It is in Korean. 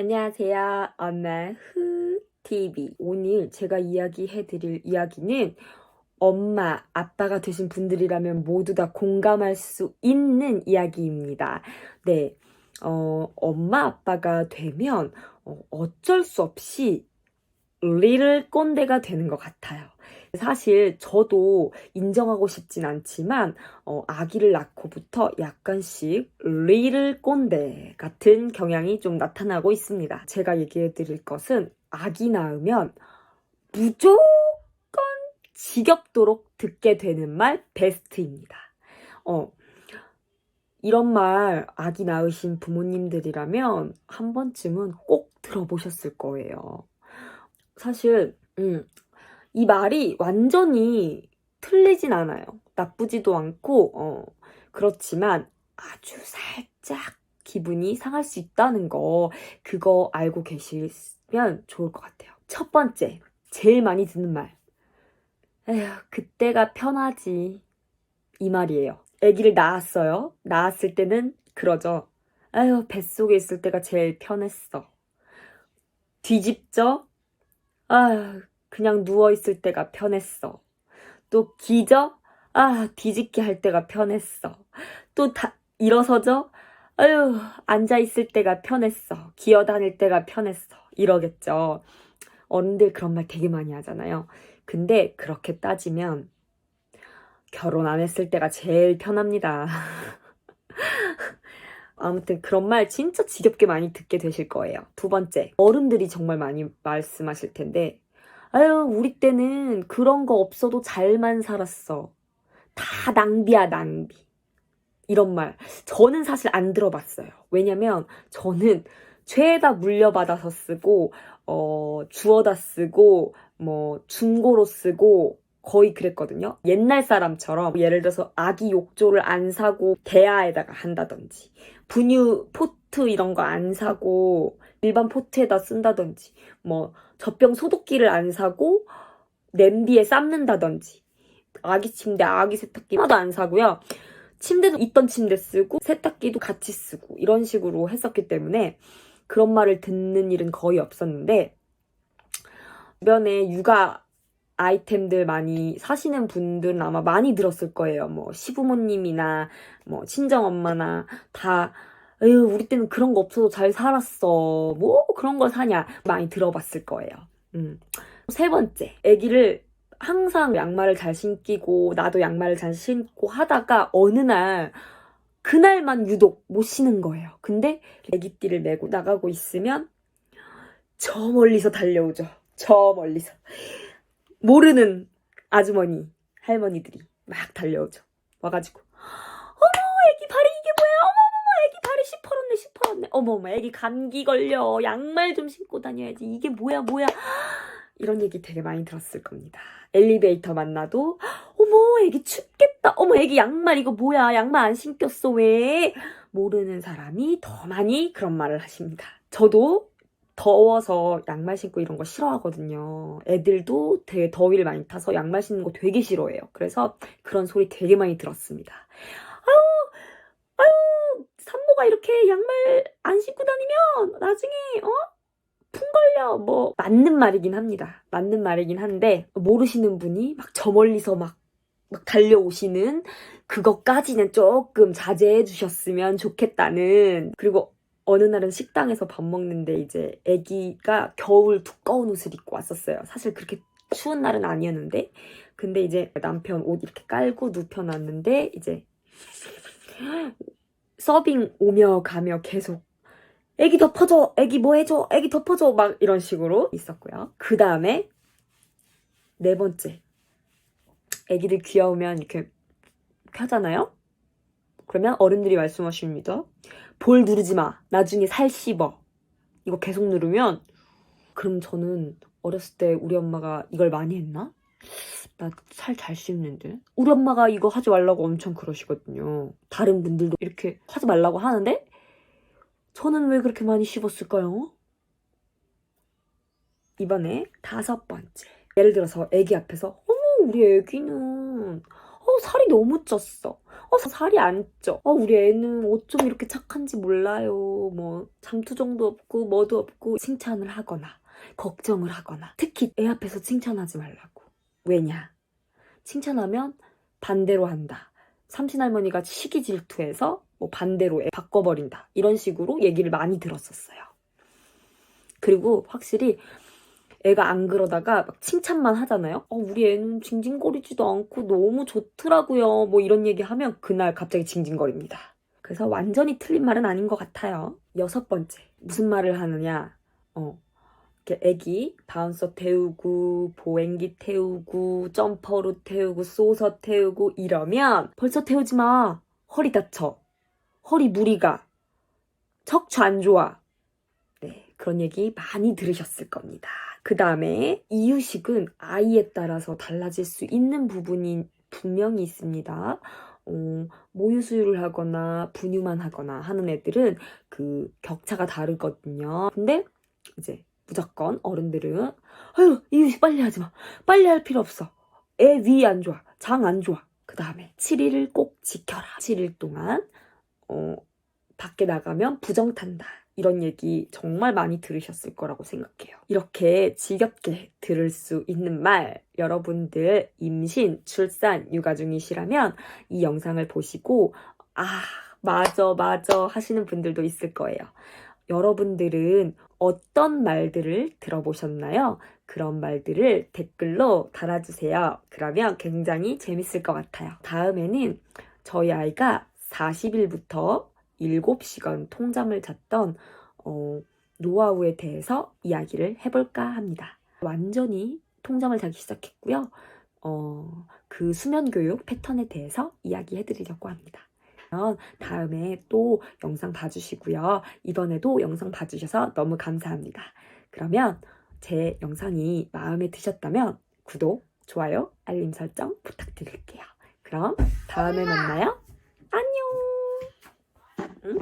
안녕하세요. 엄마 후 TV. 오늘 제가 이야기해 드릴 이야기는 엄마, 아빠가 되신 분들이라면 모두 다 공감할 수 있는 이야기입니다. 네. 어, 엄마, 아빠가 되면 어, 어쩔 수 없이 리를 꼰대가 되는 것 같아요. 사실 저도 인정하고 싶진 않지만 어, 아기를 낳고부터 약간씩 리를 꼰대 같은 경향이 좀 나타나고 있습니다. 제가 얘기해 드릴 것은 아기 낳으면 무조건 지겹도록 듣게 되는 말 베스트입니다. 어, 이런 말 아기 낳으신 부모님들이라면 한 번쯤은 꼭 들어보셨을 거예요. 사실, 음, 이 말이 완전히 틀리진 않아요. 나쁘지도 않고, 어, 그렇지만 아주 살짝 기분이 상할 수 있다는 거, 그거 알고 계시면 좋을 것 같아요. 첫 번째, 제일 많이 듣는 말. 에휴, 그때가 편하지. 이 말이에요. 아기를 낳았어요. 낳았을 때는 그러죠. 아유, 뱃속에 있을 때가 제일 편했어. 뒤집죠? 아유, 그냥 누워있을 때가 편했어. 또 기저? 아, 뒤집기 할 때가 편했어. 또 다, 일어서죠? 아유, 앉아있을 때가 편했어. 기어 다닐 때가 편했어. 이러겠죠. 어른들 그런 말 되게 많이 하잖아요. 근데 그렇게 따지면 결혼 안 했을 때가 제일 편합니다. 아무튼 그런 말 진짜 지겹게 많이 듣게 되실 거예요. 두 번째, 어른들이 정말 많이 말씀하실 텐데, 아유, 우리 때는 그런 거 없어도 잘만 살았어. 다 낭비야, 낭비. 이런 말. 저는 사실 안 들어봤어요. 왜냐면 저는 죄다 물려받아서 쓰고, 어, 주워다 쓰고, 뭐, 중고로 쓰고, 거의 그랬거든요. 옛날 사람처럼 예를 들어서 아기 욕조를 안 사고 대야에다가 한다든지 분유 포 트 이런 거 안 사고 일반 포트에다 쓴다든지 뭐 젖병 소독기를 안 사고 냄비에 삶는다든지 아기 침대, 아기 세탁기 하나도 안 사고요. 침대도 있던 침대 쓰고 세탁기도 같이 쓰고 이런 식으로 했었기 때문에 그런 말을 듣는 일은 거의 없었는데 주변에 육아 아이템들 많이 사시는 분들은 아마 많이 들었을 거예요. 뭐 시부모님이나 뭐 친정 엄마나 다 에휴 우리 때는 그런 거 없어도 잘 살았어. 뭐 그런 걸 사냐 많이 들어봤을 거예요. 음. 세 번째, 아기를 항상 양말을 잘 신기고 나도 양말을 잘 신고 하다가 어느 날 그날만 유독 못 신은 거예요. 근데 아기띠를 메고 나가고 있으면 저 멀리서 달려오죠. 저 멀리서. 모르는 아주머니, 할머니들이 막 달려오죠. 와가지고, 어머, 애기 발이 이게 뭐야? 발이 시퍼렇네, 시퍼렇네. 어머머, 애기 감기 걸려. 양말 좀 신고 다녀야지. 이게 뭐야, 뭐야. 이런 얘기 되게 많이 들었을 겁니다. 엘리베이터 만나도, 어머, 애기 춥겠다. 어머, 애기 양말 이거 뭐야? 양말 안 신겼어, 왜? 모르는 사람이 더 많이 그런 말을 하십니다. 저도 더워서 양말 신고 이런 거 싫어하거든요. 애들도 되게 더위를 많이 타서 양말 신는 거 되게 싫어해요. 그래서 그런 소리 되게 많이 들었습니다. 아유, 산모가 이렇게 양말 안 신고 다니면 나중에, 어? 풍 걸려. 뭐, 맞는 말이긴 합니다. 맞는 말이긴 한데, 모르시는 분이 막 저 멀리서 막, 막 달려오시는 그것까지는 조금 자제해 주셨으면 좋겠다는, 그리고 어느 날은 식당에서 밥 먹는데 이제 아기가 겨울 두꺼운 옷을 입고 왔었어요. 사실 그렇게 추운 날은 아니었는데 근데 이제 남편 옷 이렇게 깔고 눕혀놨는데 이제 서빙 오며 가며 계속 애기 덮어줘 애기 뭐 해줘 애기 덮어줘 막 이런 식으로 있었고요. 그 다음에 네 번째 애기들 귀여우면 이렇게 펴잖아요. 그러면 어른들이 말씀하십니다. 볼 누르지 마. 나중에 살 씹어. 이거 계속 누르면 그럼 저는 어렸을 때 우리 엄마가 이걸 많이 했나? 나 살 잘 씹는데. 우리 엄마가 이거 하지 말라고 엄청 그러시거든요. 다른 분들도 이렇게 하지 말라고 하는데 저는 왜 그렇게 많이 씹었을까요? 이번에 다섯 번째. 예를 들어서 애기 앞에서 어머 우리 애기는 어, 살이 너무 쪘어. 어, 살이 안 쪄. 어, 우리 애는 어쩜 이렇게 착한지 몰라요. 뭐, 잠투정도 없고, 뭐도 없고, 칭찬을 하거나, 걱정을 하거나. 특히 애 앞에서 칭찬하지 말라고. 왜냐? 칭찬하면 반대로 한다. 삼신 할머니가 시기 질투해서 뭐 반대로 애 바꿔버린다. 이런 식으로 얘기를 많이 들었었어요. 그리고 확실히 애가 안 그러다가 막 칭찬만 하잖아요. 어, 우리 애는 징징거리지도 않고 너무 좋더라고요. 뭐 이런 얘기 하면 그날 갑자기 징징거립니다. 그래서 완전히 틀린 말은 아닌 것 같아요. 여섯 번째. 무슨 말을 하느냐. 어. 이렇게 애기 바운서 태우고 보행기 태우고 점퍼로 태우고 쏘서 태우고 이러면 벌써 태우지 마. 허리 다쳐. 허리 무리가. 척추 안 좋아. 네, 그런 얘기 많이 들으셨을 겁니다. 그 다음에 이유식은 아이에 따라서 달라질 수 있는 부분이 분명히 있습니다. 어, 모유 수유를 하거나 분유만 하거나 하는 애들은 그 격차가 다르거든요. 근데 이제 무조건 어른들은 아유 이유식 빨리 하지 마. 빨리 할 필요 없어. 애 위 안 좋아. 장 안 좋아. 그 다음에 7일을 꼭 지켜라. 7일 동안 어, 밖에 나가면 부정 탄다. 이런 얘기 정말 많이 들으셨을 거라고 생각해요. 이렇게 지겹게 들을 수 있는 말, 여러분들 임신, 출산, 육아 중이시라면 이 영상을 보시고, 아, 맞아, 맞아 하시는 분들도 있을 거예요. 여러분들은 어떤 말들을 들어보셨나요? 그런 말들을 댓글로 달아주세요. 그러면 굉장히 재밌을 것 같아요. 다음에는 저희 아이가 40일부터 7시간 통잠을 잤던 어, 노하우에 대해서 이야기를 해볼까 합니다. 완전히 통잠을 자기 시작했고요. 어, 그 수면 교육 패턴에 대해서 이야기해드리려고 합니다. 다음에 또 영상 봐주시고요. 이번에도 영상 봐주셔서 너무 감사합니다. 그러면 제 영상이 마음에 드셨다면 구독, 좋아요, 알림 설정 부탁드릴게요. 그럼 다음에 만나요. 안녕! 응?